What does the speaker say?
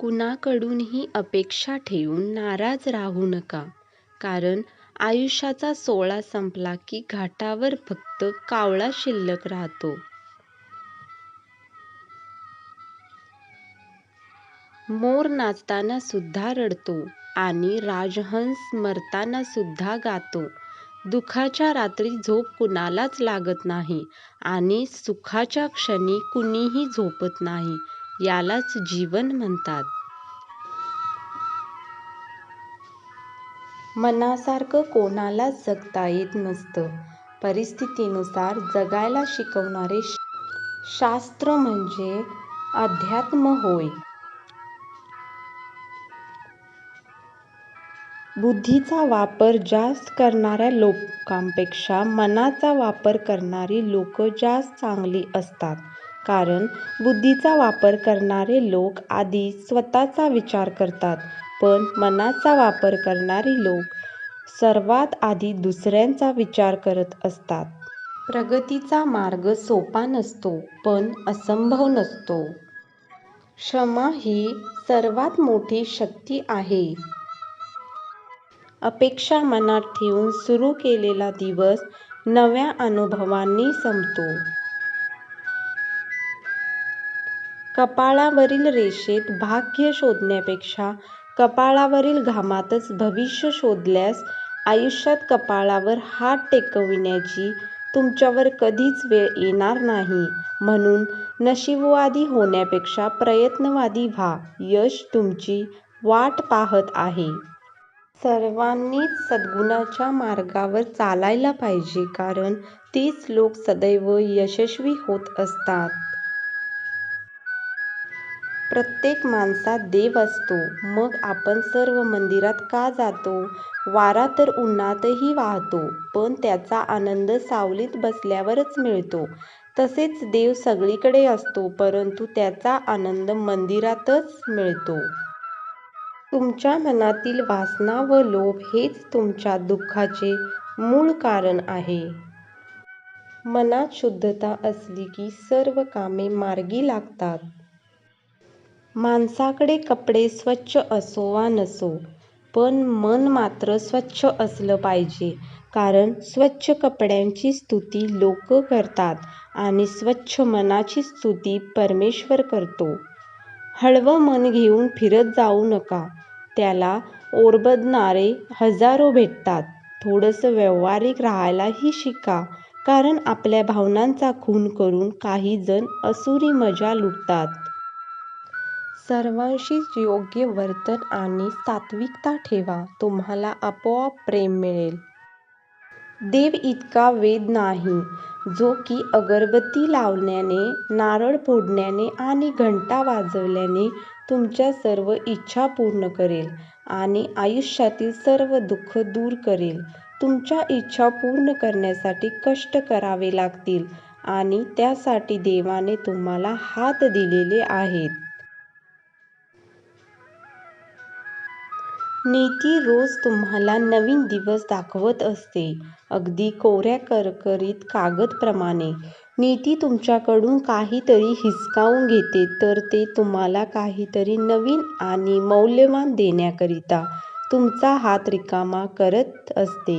कुणाकडूनही अपेक्षा ठेवून नाराज राहू नका. कारण आयुष्याचा सोहळा संपला की घाटावर फक्त कावळा शिल्लक राहतो. मोर नाचताना सुद्धा रडतो आणि राजहंस मरताना सुद्धा गातो. दु:खाच्या रात्री झोप कुणालाच लागत नाही आणि सुखाच्या क्षणी कुणीही झोपत नाही. यालाच जीवन म्हणतात. मनासारखं कोणालाच जगता येत नसतं. परिस्थितीनुसार जगायला शिकवणारे शास्त्र म्हणजे अध्यात्म होय. बुद्धीचा वापर जास्त करणाऱ्या लोकांपेक्षा मनाचा वापर करणारी लोकं जास्त चांगली असतात. कारण बुद्धीचा वापर करणारे लोक आधी स्वतःचा विचार करतात पण मनाचा वापर करणारी लोक सर्वात आधी दुसऱ्यांचा विचार करत असतात. प्रगतीचा मार्ग सोपा नसतो पण असंभव नसतो. क्षमा ही सर्वात मोठी शक्ती आहे. अपेक्षा मनात ठेवून सुरू केलेला दिवस नव्या अनुभवांनी संपतो. कपाळावरील रेषेत भाग्य शोधण्यापेक्षा कपाळावरील घामातच भविष्य शोधल्यास आयुष्यात कपाळावर हात टेकविण्याची तुमच्यावर कधीच वेळ येणार नाही. म्हणून नशीबवादी होण्यापेक्षा प्रयत्नवादी व्हा. यश तुमची वाट पाहत आहे. सर्वांनीच सद्गुणाच्या मार्गावर चालायला पाहिजे कारण तेच लोक सदैव यशस्वी होत असतात. प्रत्येक माणसात देव असतो. मग आपण सर्व मंदिरात का जातो? वारा तर उन्हातही वाहतो पण त्याचा आनंद सावलीत बसल्यावरच मिळतो. तसेच देव सगळीकडे असतो परंतु त्याचा आनंद मंदिरातच मिळतो. तुमच्या मनातील वासना व लोभ हेच तुमच्या दुःखाचे मूळ कारण आहे. मनात शुद्धता असली की सर्व कामे मार्गी लागतात. माणसाकडे कपडे स्वच्छ असो वा नसो पण मन मात्र स्वच्छ असलं पाहिजे. कारण स्वच्छ कपड्यांची स्तुती लोक करतात आणि स्वच्छ मनाची स्तुती परमेश्वर करतो. हळवं मन घेऊन फिरत जाऊ नका. त्याला ओरबदणारे हजारो भेटतात. थोडंसं व्यावहारिक राहायलाही शिका कारण आपल्या भावनांचा खून करून काही जण असुरी मजा लुटतात. सर्वांशीच योग्य वर्तन आणि सात्विकता ठेवा. तुम्हाला आपोआप प्रेम मिळेल. देव इतका वेद नाही जो की अगरबत्ती लावल्याने, नारळ फोडण्याने आणि घंटा वाजवल्याने तुमच्या सर्व इच्छा पूर्ण करेल आणि आयुष्यातील सर्व दुःख दूर करेल. तुमच्या इच्छा पूर्ण करण्यासाठी कष्ट करावे लागतील आणि त्यासाठी देवाने तुम्हाला हात दिलेले आहेत. नीती रोज तुम्हाला नवीन दिवस दाखवत असते. अगदी कोऱ्या करकरीत कागदप्रमाणे नीती तुमच्याकडून काहीतरी हिसकावून घेते तर ते तुम्हाला काहीतरी नवीन आणि मौल्यवान देण्याकरिता तुमचा हात रिकामा करत असते.